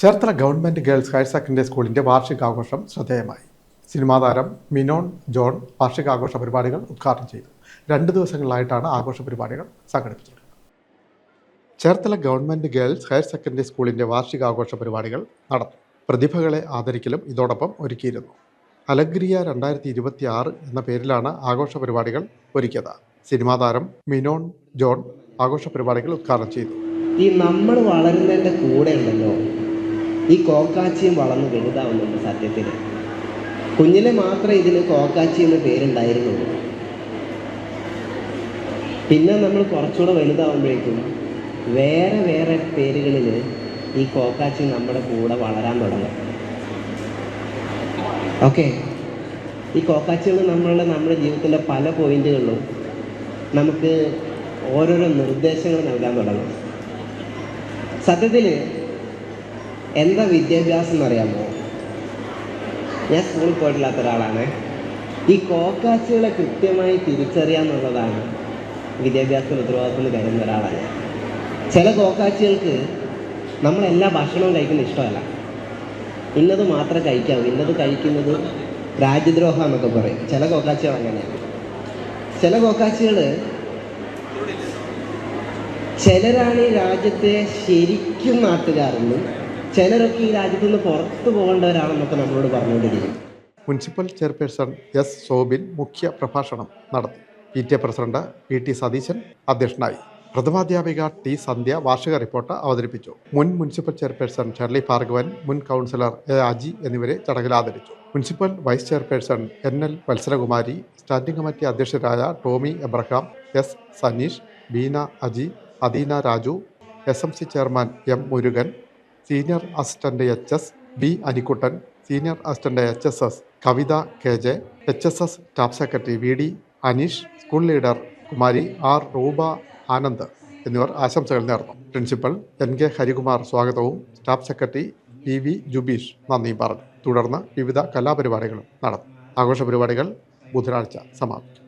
Cherthala government girls higher secondary സ്കൂളിന്റെ വാർഷികാഘോഷം ശ്രദ്ധേയമായി. സിനിമാ താരം മിനോൺ ജോൺ വാർഷികാഘോഷ പരിപാടികൾ ഉദ്ഘാടനം ചെയ്തു. രണ്ട് ദിവസങ്ങളിലായിട്ടാണ് ആഘോഷ പരിപാടികൾ സംഘടിപ്പിച്ചത്. Cherthala government girls higher secondary സ്കൂളിന്റെ വാർഷികാഘോഷ പരിപാടികൾ നടന്നു. പ്രതിഭകളെ ആദരിക്കലും ഇതോടൊപ്പം ഒരുക്കിയിരുന്നു. അലഗ്രിയ രണ്ടായിരത്തി ഇരുപത്തി ആറ് എന്ന പേരിലാണ് ആഘോഷ പരിപാടികൾ ഒരുക്കിയത്. സിനിമാ താരം മിനോൺ ജോൺ ആഘോഷ പരിപാടികൾ ഉദ്ഘാടനം ചെയ്തു. ഈ നമ്മൾ വളരുന്നതിന്റെ കൂടെ ഉണ്ടല്ലോ. ഈ കോക്കാച്ചിയും വളർന്ന് വലുതാവുന്നുണ്ട് സത്യത്തിൽ കുഞ്ഞിലെ മാത്രമേ ഇതിന് കോക്കാച്ചി എന്ന് പേരുണ്ടായിരുന്നുള്ളൂ. പിന്നെ നമ്മൾ കുറച്ചുകൂടെ വലുതാവുമ്പോഴേക്കും വേറെ വേറെ പേരുകളിൽ ഈ കോക്കാച്ചി നമ്മുടെ കൂടെ വളരാൻ തുടങ്ങും. ഓക്കെ? ഈ കോക്കാച്ചികൾ നമ്മളുടെ നമ്മുടെ ജീവിതത്തിന്റെ പല പോയിന്റുകളിലും നമുക്ക് ഓരോരോ നിർദ്ദേശങ്ങൾ നൽകാൻ തുടങ്ങും. സത്യത്തിൽ എന്താ വിദ്യാഭ്യാസം എന്നറിയാമോ ഞാൻ സ്കൂളിൽ പോയിട്ടില്ലാത്ത ഒരാളാണ്. ഈ കോക്കാച്ചുകളെ കൃത്യമായി തിരിച്ചറിയാന്നുള്ളതാണ് വിദ്യാഭ്യാസത്തിന് ഉത്തരവാദിത്വം എന്ന് കരുതുന്ന ഒരാളാണ് ചില കോക്കാച്ചികൾക്ക് നമ്മളെല്ലാ ഭക്ഷണവും കഴിക്കുന്ന ഇഷ്ടമല്ല. ഇന്നത് മാത്രം കഴിക്കാവൂ. ഇന്നത് കഴിക്കുന്നത് രാജ്യദ്രോഹം എന്നൊക്കെ പറയും. ചില കോക്കാച്ചികൾ അങ്ങനെയാണ്. ചില കോക്കാച്ചികൾ ചിലരാണ് ഈ രാജ്യത്തെ ശരിക്കും നാട്ടുകാരെന്നും ചിലരൊക്കെ ഈ രാജ്യത്ത് നിന്ന് പുറത്തു പോകേണ്ടവരാണെന്നൊക്കെ നമ്മളോട് പറഞ്ഞുകൊണ്ടിരിക്കും മുനിസിപ്പൽ ചെയർപേഴ്സൺ എസ് സോബിൻ മുഖ്യ പ്രഭാഷണം നടത്തി. P T president P T Satheesan അധ്യക്ഷനായി. പ്രഥമാധ്യാപിക ടി സന്ധ്യ വാർഷിക റിപ്പോർട്ട് അവതരിപ്പിച്ചു. മുൻ മുനിസിപ്പൽ ചെയർപേഴ്സൺ ഷെർലി ഭാർഗവൻ മുൻ കൗൺസിലർ എ അജി എന്നിവരെ ചടങ്ങിൽ ആദരിച്ചു. Municipal vice chairperson N L Vatsalakumari standing committee അധ്യക്ഷരായ Tomy Abraham S Saneesh Beena Aji Adeena Raju S M C chairman M Murugan senior assistant H S B Anikuttan senior assistant H S S Kavitha K J H S S staff secretary V D Aneesh school leader Kumari R Ruba Anand എന്നിവർ ആശംസകൾ നേർന്നു. Principal N K Harikumar സ്വാഗതവും staff secretary P V Jubeesh നന്ദിയും പറഞ്ഞു. തുടർന്ന് വിവിധ കലാപരിപാടികളും നടന്നു. ആഘോഷ പരിപാടികൾ ബുധനാഴ്ച സമാപിക്കും.